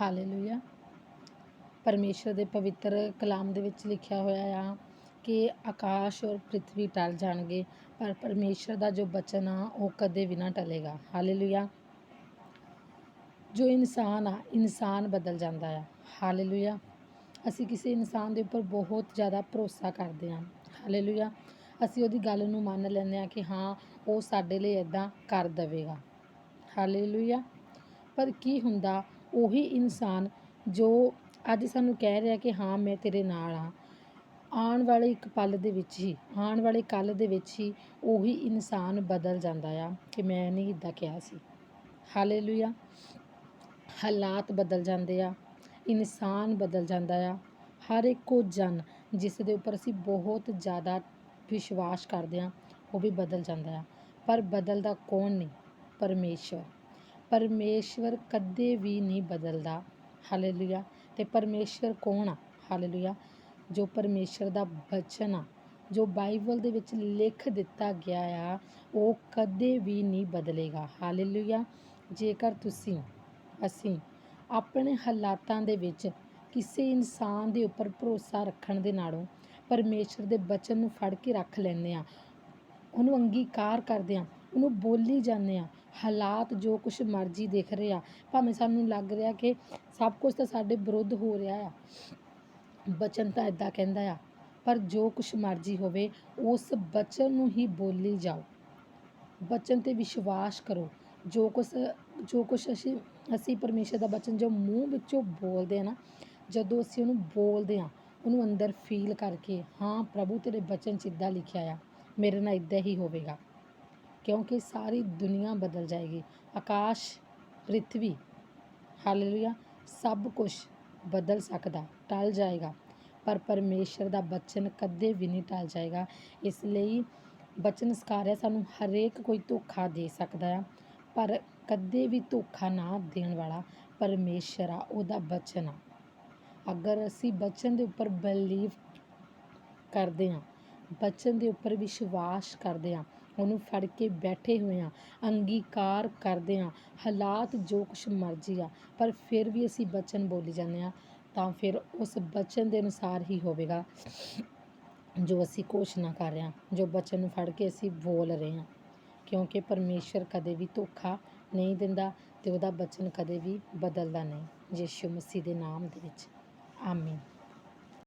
Hallelujah ਪਰਮੇਸ਼ਰ ਦੇ ਪਵਿੱਤਰ ਕਲਾਮ ਦੇ ਵਿੱਚ ਲਿਖਿਆ ਹੋਇਆ ਆ ਕਿ ਆਕਾਸ਼ ਔਰ ਪ੍ਰithvi ਟਲ ਜਾਣਗੇ, ਪਰ ਪਰਮੇਸ਼ਰ ਦਾ ਜੋ ਬਚਨ ਆ, ਉਹ ਕਦੇ ਵੀ ਨਾ ਟਲੇਗਾ। ਹਾਲੇਲੂਇਆ ਜੋ ਇਨਸਾਨ ਆ, ਇਨਸਾਨ ਬਦਲ ਜਾਂਦਾ ਆ। ਹਾਲੇਲੂਇਆ ਅਸੀਂ ਕਿਸੇ ਇਨਸਾਨ ਦੇ ਉੱਪਰ ਬਹੁਤ ਜ਼ਿਆਦਾ ਭਰੋਸਾ ਕਰਦੇ ਹਾਂ। ਹਾਲੇਲੂਇਆ ਅਸੀਂ ਉਹਦੀ ਗੱਲ ਨੂੰ ਮੰਨ ਲੈਂਦੇ ਹਾਂ ਕਿ ਹਾਂ, ਉਹ ਸਾਡੇ ਲਈ ਇਦਾਂ ਕਰ ਦੇਵੇਗਾ। ਹਾਲੇਲੂਇਆ ਪਰ ਕੀ ਹੁੰਦਾ ਉਹੀ ਇਨਸਾਨ ਜੋ ਅੱਜ ਸਾਨੂੰ ਕਹਿ ਰਿਹਾ ਕਿ ਹਾਂ, ਮੈਂ ਤੇਰੇ ਨਾਲ ਹਾਂ। ਆਉਣ ਵਾਲੇ ਇੱਕ ਪਲ ਦੇ ਵਿੱਚ ਹੀ, ਆਉਣ ਵਾਲੇ ਕੱਲ ਦੇ ਵਿੱਚ ਹੀ ਉਹੀ ਇਨਸਾਨ ਬਦਲ ਜਾਂਦਾ ਆ ਕਿ ਮੈਂ ਨਹੀਂ ਇੱਦਾਂ ਕਿਹਾ ਸੀ। ਹਾਲੇਲੂਇਆ ਹਾਲਾਤ ਬਦਲ ਜਾਂਦੇ ਆ, ਇਨਸਾਨ ਬਦਲ ਜਾਂਦਾ ਆ। ਹਰ ਇੱਕੋ ਜਨ ਜਿਸ ਦੇ ਉੱਪਰ ਅਸੀਂ ਬਹੁਤ ਜ਼ਿਆਦਾ ਵਿਸ਼ਵਾਸ ਕਰਦੇ ਹਾਂ, ਉਹ ਵੀ ਬਦਲ ਜਾਂਦਾ ਆ। ਪਰ ਬਦਲਦਾ ਕੌਣ ਨਹੀਂ? ਪਰਮੇਸ਼ਵਰ। ਪਰਮੇਸ਼ਵਰ ਕਦੇ ਵੀ ਨਹੀਂ ਬਦਲਦਾ। ਹਾਲੇਲੂਇਆ। ਤੇ ਪਰਮੇਸ਼ਵਰ ਕੌਣ ਆ? ਹਾਲੇਲੂਇਆ। ਜੋ ਪਰਮੇਸ਼ਰ ਦਾ ਬਚਨ ਆ, ਜੋ ਬਾਈਬਲ ਦੇ ਵਿੱਚ ਲਿਖ ਦਿੱਤਾ ਗਿਆ ਆ, ਉਹ ਕਦੇ ਵੀ ਨਹੀਂ ਬਦਲੇਗਾ। ਹਾਲੇਲੂਇਆ। ਜੇਕਰ ਤੁਸੀਂ, ਅਸੀਂ ਆਪਣੇ ਹਾਲਾਤਾਂ ਦੇ ਵਿੱਚ ਕਿਸੇ ਇਨਸਾਨ ਦੇ ਉੱਪਰ ਭਰੋਸਾ ਰੱਖਣ ਦੇ ਨਾਲੋਂ ਪਰਮੇਸ਼ਰ ਦੇ ਬਚਨ ਨੂੰ ਫੜ ਕੇ ਰੱਖ ਲੈਂਦੇ ਆ ਉਹਨੂੰ ਅੰਗੀਕਾਰ ਕਰਦੇ ਆ ਉਹਨੂੰ ਬੋਲੀ ਜਾਂਦੇ ਆ ਹਾਲਾਤ ਜੋ ਕੁਛ ਮਰਜ਼ੀ ਦਿਖ ਰਹੇ ਆ, ਭਾਵੇਂ ਸਾਨੂੰ ਲੱਗ ਰਿਹਾ ਕਿ ਸਭ ਕੁਝ ਤਾਂ ਸਾਡੇ ਵਿਰੁੱਧ ਹੋ ਰਿਹਾ ਆ। ਬਚਨ ਤਾਂ ਇਦਾਂ ਕਹਿੰਦਾ ਆ, ਪਰ ਜੋ ਕੁਛ ਮਰਜ਼ੀ ਹੋਵੇ, ਉਸ ਬਚਨ ਨੂੰ ਹੀ ਬੋਲੀ ਜਾਓ। ਬਚਨ ਤੇ ਵਿਸ਼ਵਾਸ ਕਰੋ। ਜੋ ਕੁਛ ਜੋ ਕੁਛ ਅਸੀਂ ਅਸੀਂ ਪਰਮੇਸ਼ਰ ਦਾ ਬਚਨ ਜੋ ਮੂੰਹ ਵਿੱਚੋਂ ਬੋਲਦੇ ਆ ਨਾ, ਜਦੋਂ ਅਸੀਂ ਉਹਨੂੰ ਬੋਲਦੇ ਆ, ਉਹਨੂੰ ਅੰਦਰ ਫੀਲ ਕਰਕੇ, ਹਾਂ ਪ੍ਰਭੂ, ਤੇਰੇ ਬਚਨ 'ਚ ਇੱਦਾਂ ਲਿਖਿਆ ਆ, ਮੇਰੇ ਨਾਲ ਇੱਦਾਂ ਹੀ ਹੋਵੇਗਾ। ਕਿਉਂਕਿ ਸਾਰੀ ਦੁਨੀਆ ਬਦਲ ਜਾਏਗੀ। ਆਕਾਸ਼ ਪ੍ਰithvi ਹਾਲੇਲੂਇਆ, ਸਭ ਕੁਝ ਬਦਲ ਸਕਦਾ, ਟਲ ਜਾਏਗਾ। ਪਰ ਪਰਮੇਸ਼ਰ ਦਾ ਬਚਨ ਕਦੇ ਵੀ ਨਹੀਂ ਟਲ ਜਾਏਗਾ। ਇਸ ਲਈ ਬਚਨ ਸਕਾਰਿਆ ਸਾਨੂੰ ਹਰੇਕ ਕੋਈ ਧੋਖਾ ਦੇ ਸਕਦਾ ਆ। ਪਰ ਕਦੇ ਵੀ ਧੋਖਾ ਨਾ ਦੇਣ ਵਾਲਾ ਪਰਮੇਸ਼ਰ ਆ, ਉਹਦਾ ਬਚਨ ਆ। ਅਗਰ ਅਸੀਂ ਬਚਨ ਦੇ ਉੱਪਰ ਬਲੀਵ ਕਰਦੇ ਹਾਂ ਬਚਨ ਦੇ ਉੱਪਰ ਵਿਸ਼ਵਾਸ ਕਰਦੇ ਹਾਂ ਉਹਨੂੰ ਫੜ ਕੇ ਬੈਠੇ ਹੋਏ ਹਾਂ, ਅੰਗੀਕਾਰ ਕਰਦੇ ਹਾਂ, ਹਾਲਾਤ ਜੋ ਕੁਛ ਮਰਜ਼ੀ ਆ, ਪਰ ਫਿਰ ਵੀ ਅਸੀਂ ਬਚਨ ਬੋਲੀ ਜਾਂਦੇ ਹਾਂ, ਤਾਂ ਫਿਰ ਉਸ ਬਚਨ ਦੇ ਅਨੁਸਾਰ ਹੀ ਹੋਵੇਗਾ ਜੋ ਅਸੀਂ ਘੋਸ਼ਣਾ ਕਰ ਰਹੇ ਹਾਂ, ਜੋ ਬਚਨ ਨੂੰ ਫੜ ਕੇ ਅਸੀਂ ਬੋਲ ਰਹੇ ਹਾਂ। ਕਿਉਂਕਿ ਪਰਮੇਸ਼ਰ ਕਦੇ ਵੀ ਧੋਖਾ ਨਹੀਂ ਦਿੰਦਾ ਤੇ ਉਹਦਾ ਬਚਨ ਕਦੇ ਵੀ ਬਦਲਦਾ ਨਹੀਂ। ਯਿਸੂ ਮਸੀਹ ਦੇ ਨਾਮ ਦੇ ਵਿੱਚ। ਆਮੀਨ।